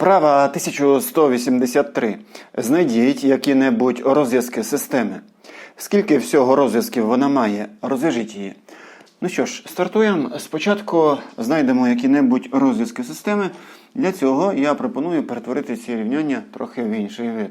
Вправа 1183. Знайдіть які-небудь розв'язки системи. Скільки всього розв'язків вона має? Розв'яжіть її. Ну що ж, стартуємо. Спочатку знайдемо які-небудь розв'язки системи. Для цього я пропоную перетворити ці рівняння трохи в інший вид.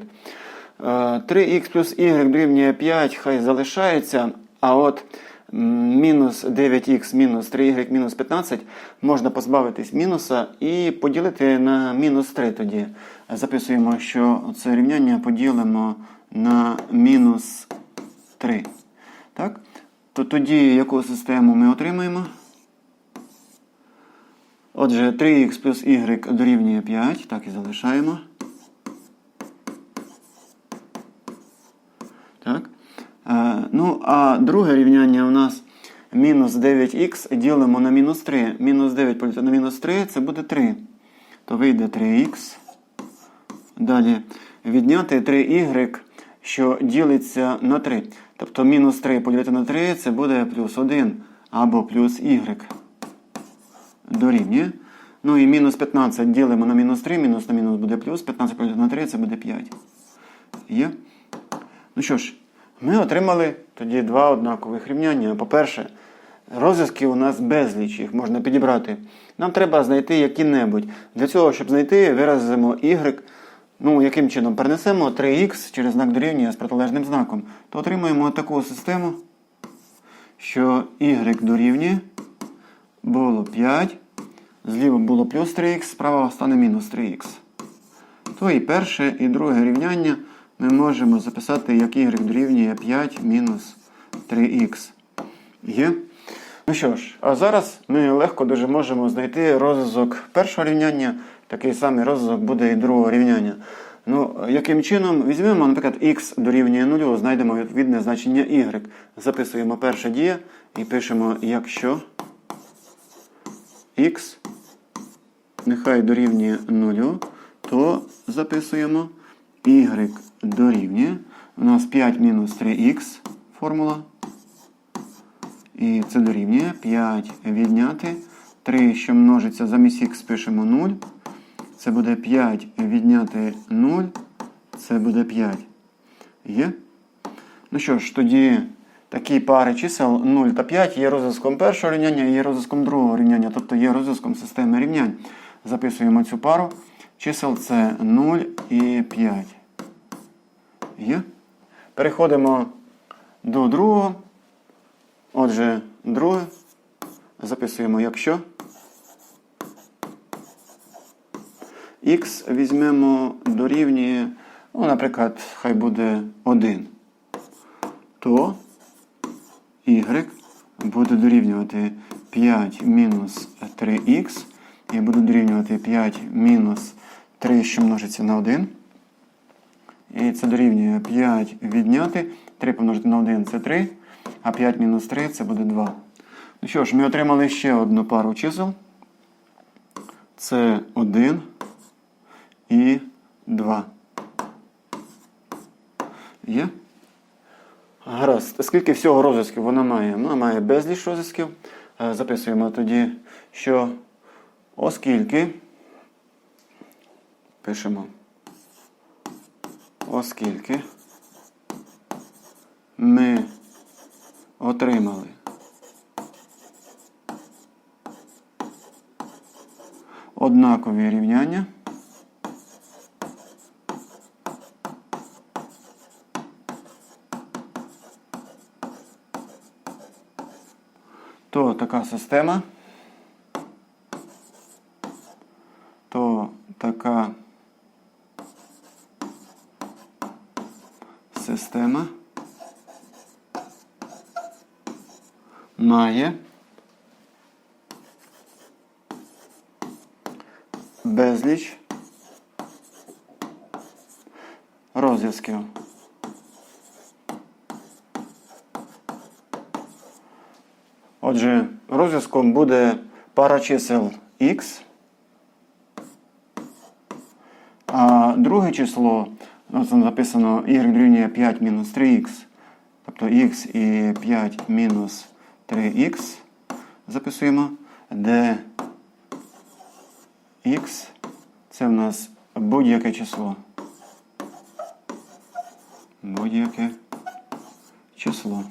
Е, 3х плюс y дорівнює 5, хай залишається. А от мінус 9х мінус 3y мінус 15 можна позбавитись мінуса і поділити на мінус 3 тоді. Записуємо, що це рівняння поділимо на мінус 3. Так? То тоді яку систему ми отримаємо? Отже, 3х плюс y дорівнює 5, так і залишаємо. Так. Е, ну, а друге рівняння у нас мінус 9х ділимо на мінус 3. Мінус 9 поділити на мінус 3 це буде 3. То вийде 3х. Далі відняти 3y, що ділиться на 3. Тобто мінус 3 поділити на 3 це буде плюс 1 або плюс y. Дорівнює. Ну і мінус 15 ділимо на мінус 3, мінус на мінус буде плюс, 15 поділити на 3 це буде 5. Є? Ну що ж, ми отримали тоді два однакових рівняння. По-перше, розв'язки у нас безліч, їх можна підібрати. Нам треба знайти які-небудь. Для цього, щоб знайти, виразимо y. Ну, яким чином перенесемо 3х через знак дорівнює з протилежним знаком, то отримуємо таку систему, що y дорівнює було 5, зліва було плюс 3х, справа стане мінус 3х. То і перше, і друге рівняння ми можемо записати, як y дорівнює 5 мінус 3х. Є? Ну що ж, а зараз ми легко дуже можемо знайти розв'язок першого рівняння, такий самий розв'язок буде і другого рівняння. Ну, яким чином? Візьмемо, наприклад, х дорівнює 0, знайдемо відповідне значення y. Записуємо перше дія і пишемо, якщо х нехай дорівнює 0, то записуємо y дорівнює. У нас 5 мінус 3х формула. І це дорівнює 5 відняти. 3, що множиться замість х, пишемо 0. Це буде 5 відняти 0. Це буде 5. Є? Ну що ж, тоді такі пари чисел 0 та 5 є розв'язком першого рівняння і є розв'язком другого рівняння, тобто є розв'язком системи рівнянь. Записуємо цю пару. Чисел це 0 і 5. Є? Переходимо до другого. Отже, друге. Записуємо, якщо. Х візьмемо дорівнює, ну, наприклад, хай буде 1. То y буде дорівнювати 5 мінус 3х. І буде дорівнювати 5 мінус 3, що множиться на 1. І це дорівнює 5 відняти. 3 помножити на 1 це 3. А 5 мінус 3 це буде 2. Ну що ж, ми отримали ще одну пару чисел. Це 1 і 2. Є? Гаразд. Скільки всього розв'язків вона має? Вона має безліч розв'язків. Е, Записуємо тоді, що оскільки пишемо, оскільки ми отримали однакові рівняння. То така система, то така система має. Безліч. Розв'язків. Отже, розв'язком буде пара чисел x, а друге число, ну, це написано y дорівнює 5 мінус 3х, тобто x і 5 мінус 3х записуємо, де х це в нас будь-яке число. Будь-яке число.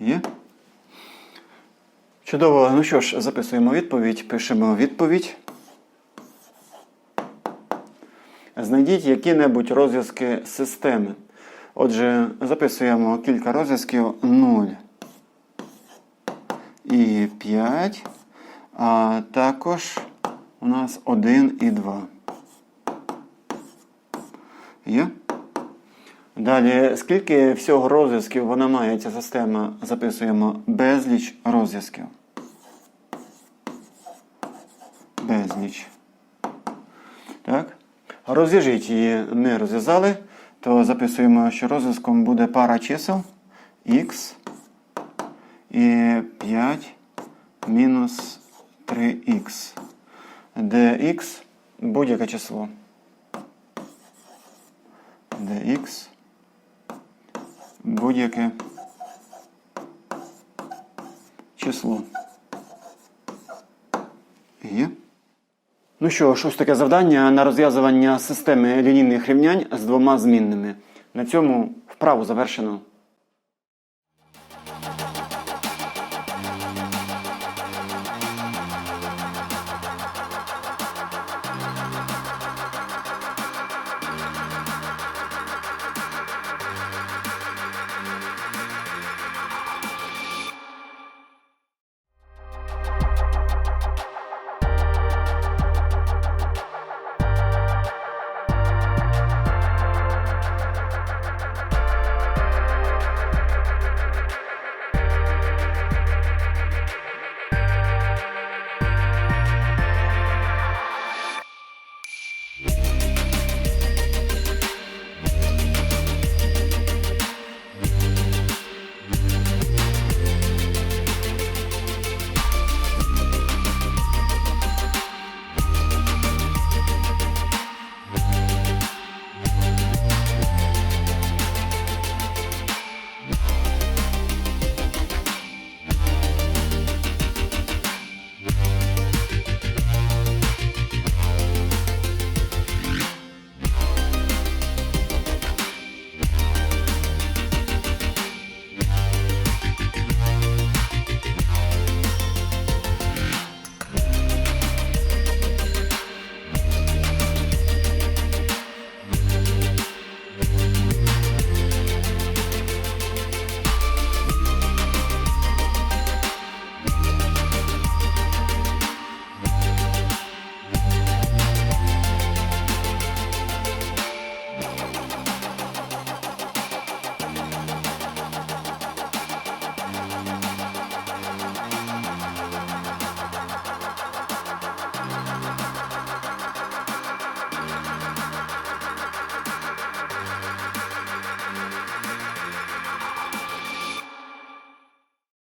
Є? Чудово. Ну що ж, записуємо відповідь, пишемо відповідь. Знайдіть які-небудь розв'язки системи. Отже, записуємо кілька розв'язків 0 і 5, а також у нас 1 і 2. Є? Далі, скільки всього розв'язків вона має ця система, записуємо безліч розв'язків. Безліч. Розв'яжіть її ми розв'язали, то записуємо, що розв'язком буде пара чисел x і 5 мінус 3х, де x будь-яке число. Де будь-яке число. Є. Ну що, ж, таке завдання на розв'язування системи лінійних рівнянь з двома змінними. На цьому вправу завершено.